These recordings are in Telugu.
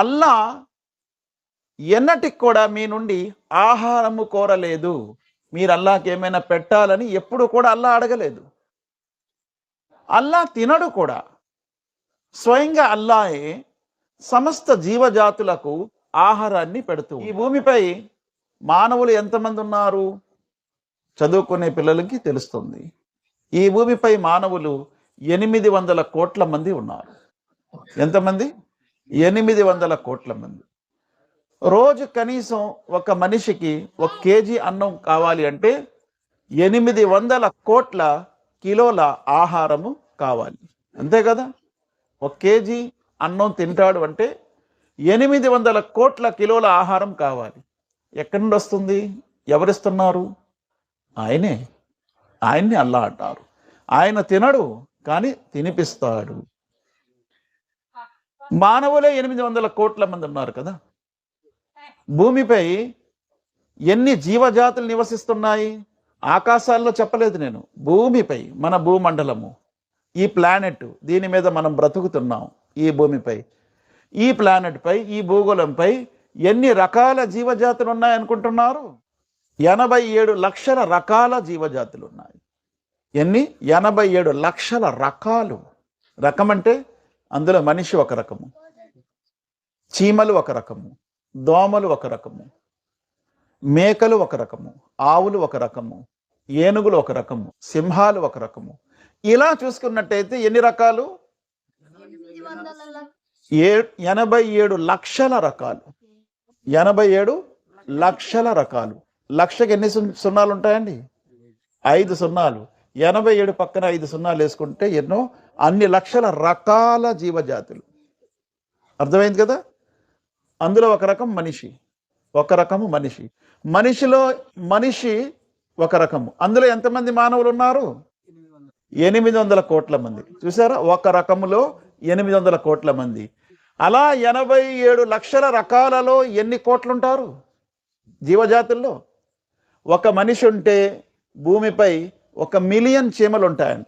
అల్లా ఎన్నటికి కూడా మీ నుండి ఆహారము కోరలేదు. మీరు అల్లాకి ఏమైనా పెట్టాలని ఎప్పుడు కూడా అల్లా అడగలేదు. అల్లా తినడు కూడా. స్వయంగా అల్లాయే సమస్త జీవజాతులకు ఆహారాన్ని పెడుతూ ఈ భూమిపై మానవులు ఎంతమంది ఉన్నారు? చదువుకునే పిల్లలకి తెలుస్తుంది. ఈ భూమిపై మానవులు ఎనిమిది వందల కోట్ల మంది ఉన్నారు. ఎంతమంది? ఎనిమిది వందల కోట్ల మంది. రోజు కనీసం ఒక మనిషికి ఒక కేజీ అన్నం కావాలి అంటే ఎనిమిది వందల కోట్ల కిలోల ఆహారము కావాలి. అంతే కదా? ఒక కేజీ అన్నం తింటాడు అంటే ఎనిమిది వందల కోట్ల కిలోల ఆహారం కావాలి. ఎక్కడి నుండి వస్తుంది? ఎవరిస్తున్నారు? ఆయనే. ఆయన్ని అల్లా అంటారు. ఆయన తినడు కానీ తినిపిస్తాడు. మానవులే ఎనిమిది వందల కోట్ల మంది ఉన్నారు కదా. భూమిపై ఎన్ని జీవజాతులు నివసిస్తున్నాయి? ఆకాశాల్లో చెప్పలేదు నేను. భూమిపై మన భూమండలము ఈ ప్లానెట్ దీని మీద మనం బ్రతుకుతున్నాం ఈ భూమిపై. ఈ ప్లానెట్పై ఈ భూగోళంపై ఎన్ని రకాల జీవజాతులు ఉన్నాయనుకుంటున్నారు ఎనభై ఏడు లక్షల రకాల జీవజాతులు ఉన్నాయి. ఎన్ని? ఎనభై ఏడు లక్షల రకాలు. రకం అంటే అందులో మనిషి ఒక రకము చీమలు ఒక రకము దోమలు ఒక రకము మేకలు ఒక రకము ఆవులు ఒక రకము ఏనుగులు ఒక రకము సింహాలు ఒక రకము. ఇలా చూసుకున్నట్టయితే ఎన్ని రకాలు? ఏ ఎనభై ఏడు లక్షల రకాలు. ఎనభై ఏడు లక్షల రకాలు. లక్షకి ఎన్ని సున్- సున్నాలు ఉంటాయండి ఐదు సున్నాలు. ఎనభై ఏడు పక్కన ఐదు సున్నాలు వేసుకుంటే ఎన్నో? అన్ని లక్షల రకాల జీవజాతులు. అర్థమైంది కదా? అందులో ఒక రకం మనిషి ఒక రకము మనిషి. మనిషిలో మనిషి ఒక రకము. అందులో ఎంతమంది మానవులు ఉన్నారు ఎనిమిది వందల కోట్ల మంది. చూసారా? ఒక రకములో ఎనిమిది వందల కోట్ల మంది. అలా ఎనభై ఏడు లక్షల రకాలలో ఎన్ని కోట్లు ఉంటారు జీవజాతుల్లో. ఒక మనిషి ఉంటే భూమిపై ఒక మిలియన్ చీమలు ఉంటాయంట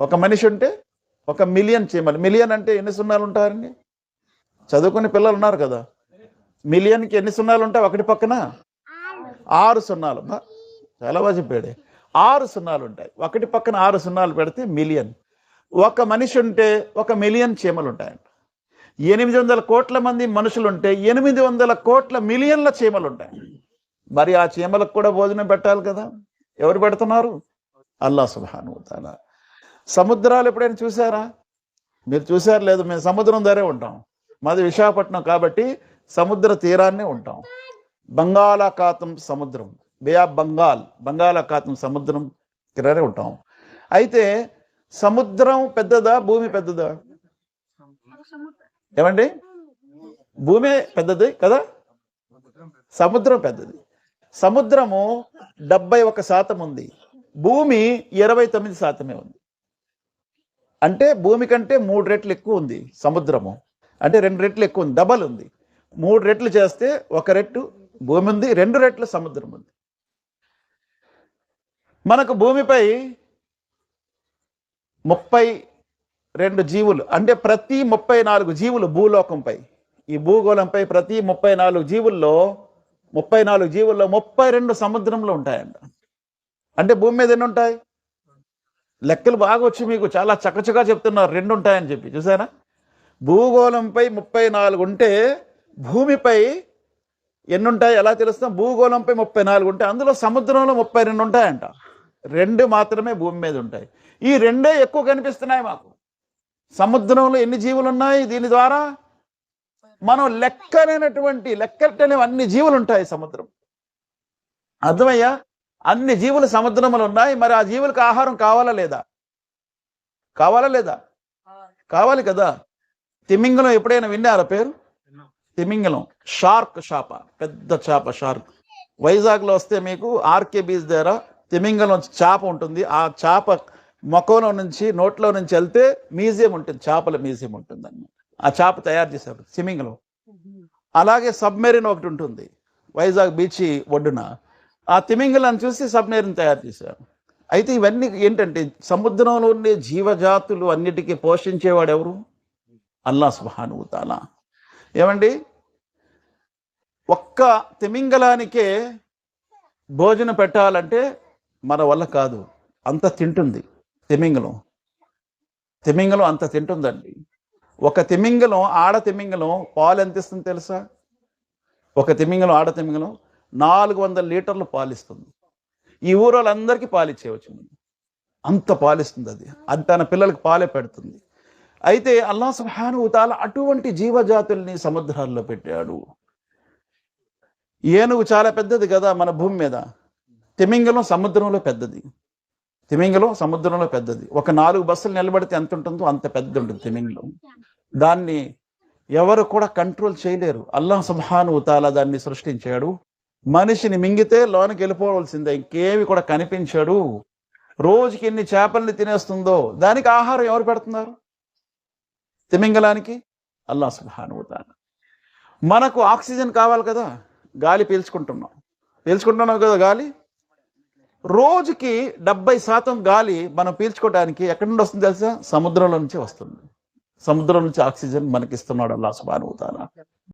ఒక మనిషి ఉంటే ఒక మిలియన్ చీమలు మిలియన్ అంటే ఎన్ని సున్నాలు ఉంటారండి చదువుకునే పిల్లలు ఉన్నారు కదా. మిలియన్కి ఎన్ని సున్నాలు ఉంటాయి ఒకటి పక్కన? ఆరు సున్నాలు. చాలా బాగా చెప్పాడే. ఆరు సున్నాలు ఉంటాయి. ఒకటి పక్కన ఆరు సున్నాలు పెడితే మిలియన్. ఒక మనిషి ఉంటే ఒక మిలియన్ చీమలు ఉంటాయంట. ఎనిమిది వందల కోట్ల మంది మనుషులు ఉంటే ఎనిమిది వందల కోట్ల మిలియన్ల చీమలు ఉంటాయి. మరి ఆ చీమలకు కూడా భోజనం పెట్టాలి కదా. ఎవరు పెడుతున్నారు? అల్లా సుబ్హాను తాలా సముద్రాలు ఎప్పుడైనా చూసారా? మీరు చూసారు లేదు మేము సముద్రం ద్వారా ఉంటాం. మాది విశాఖపట్నం కాబట్టి సముద్ర తీరాన్నే ఉంటాం. బంగాళాఖాతం సముద్రం. బే ఆఫ్ బంగాల్ బంగాళాఖాతం సముద్రం తీరానే ఉంటాం. అయితే సముద్రం పెద్దదా భూమి పెద్దదా? ఏమండి? భూమి పెద్దది కదా? సముద్రం పెద్దది. సముద్రము డెబ్బై ఒక శాతం ఉంది. భూమి ఇరవై తొమ్మిది శాతమే ఉంది. అంటే భూమి కంటే మూడు రెట్లు ఎక్కువ ఉంది సముద్రము. అంటే రెండు రెట్లు ఎక్కువ ఉంది డబల్ ఉంది. మూడు రెట్లు చేస్తే ఒక రెట్టు భూమి ఉంది రెండు రెట్లు సముద్రం ఉంది. మనకు భూమిపై ముప్పై రెండు జీవులు అంటే ప్రతి ముప్పై నాలుగు జీవులు భూలోకంపై. ఈ భూగోళంపై ప్రతి ముప్పై నాలుగు జీవుల్లో ముప్పై నాలుగు జీవుల్లో ముప్పై రెండు సముద్రంలో ఉంటాయంట. అంటే భూమి మీద ఎన్ని ఉంటాయి? లెక్కలు బాగా వచ్చి మీకు చాలా చకచకా చెప్తున్నారు. రెండు ఉంటాయని చెప్పి. చూసారా భూగోళంపై ముప్పై నాలుగు ఉంటే భూమిపై ఎన్ని ఉంటాయి ఎలా తెలుస్తాం? భూగోళంపై ముప్పై నాలుగు ఉంటాయి అందులో సముద్రంలో ముప్పై రెండు ఉంటాయంట రెండు మాత్రమే భూమి మీద ఉంటాయి ఈ రెండే ఎక్కువ కనిపిస్తున్నాయి మాకు. సముద్రంలో ఎన్ని జీవులు ఉన్నాయి దీని ద్వారా మనం లెక్కనైనటువంటి లెక్కలేని అన్ని జీవులు ఉంటాయి సముద్రం. అర్థమయ్యా? అన్ని జీవులు సముద్రంలో ఉన్నాయి మరి ఆ జీవులకు ఆహారం కావాలా లేదా? కావాలా లేదా? కావాలి కదా? తిమింగలం ఎప్పుడైనా విన్నారా పేరు? తిమింగలం షార్క్ చేప పెద్ద చేప షార్క్. వైజాగ్లో వస్తే మీకు ఆర్కే బీచ్ దగ్గర తిమింగలం చేప ఉంటుంది. ఆ చేప మొఖంలో నుంచి నోట్లో నుంచి వెళ్తే మ్యూజియం ఉంటుంది. చేపల మ్యూజియం ఉంటుంది అన్నమాట. ఆ చేప తయారు చేశారు తిమింగలం అలాగే సబ్మెరీన్ ఒకటి ఉంటుంది. వైజాగ్ బీచ్ ఒడ్డున. ఆ తిమింగలను చూసి సబ్మెరీన్ తయారు చేశారు. అయితే ఇవన్నీ ఏంటంటే సముద్రంలో ఉండే జీవజాతులు అన్నిటికీ పోషించేవాడు ఎవరు? అల్లా సుబ్హాను ఏమండి? ఒక్క తిమింగలానికే భోజనం పెట్టాలంటే మన వల్ల కాదు. అంత తింటుంది తిమింగలం. తిమింగలం అంత తింటుందండి. ఒక తిమింగలం ఆడ తిమింగలం పాలు ఎంత ఇస్తుంది తెలుసా? ఒక తిమింగలం ఆడ తిమింగలం నాలుగు వందల లీటర్లు పాలిస్తుంది. ఈ ఊరోళ్ళందరికీ పాలిచ్చేయవచ్చు మనం. అంత పాలిస్తుంది అది. అది తన పిల్లలకు పాలే పెడుతుంది. అయితే అల్లా సుబ్హాను తాల అటువంటి జీవజాతుల్ని సముద్రాల్లో పెట్టాడు. ఏనుగు చాలా పెద్దది కదా మన భూమి మీద. తిమింగలం సముద్రంలో పెద్దది. తిమింగలం సముద్రంలో పెద్దది. ఒక నాలుగు బస్సులు నిలబడితే ఎంత ఉంటుందో అంత పెద్ద ఉంటుంది తిమింగలం. దాన్ని ఎవరు కూడా కంట్రోల్ చేయలేరు. అల్లాహ్ సుబ్హాను తాలా దాన్ని సృష్టించాడు. మనిషిని మింగితే లోనికి వెళ్ళిపోవలసిందే. ఇంకేమి కూడా కనిపించాడు. రోజుకి ఎన్ని చేపల్ని తినేస్తుందో దానికి ఆహారం ఎవరు పెడుతున్నారు? తిమింగలానికి అల్లా సుభానుభూతాన మనకు ఆక్సిజన్ కావాలి కదా గాలి పీల్చుకుంటున్నాం. పీల్చుకుంటున్నాం కదా గాలి? రోజుకి డెబ్బై శాతం గాలి మనం పీల్చుకోవడానికి ఎక్కడి నుండి వస్తుంది తెలుసా? సముద్రంలో నుంచి వస్తుంది. సముద్రం నుంచి ఆక్సిజన్ మనకి ఇస్తున్నాడు అల్లా సుభానుభూతాన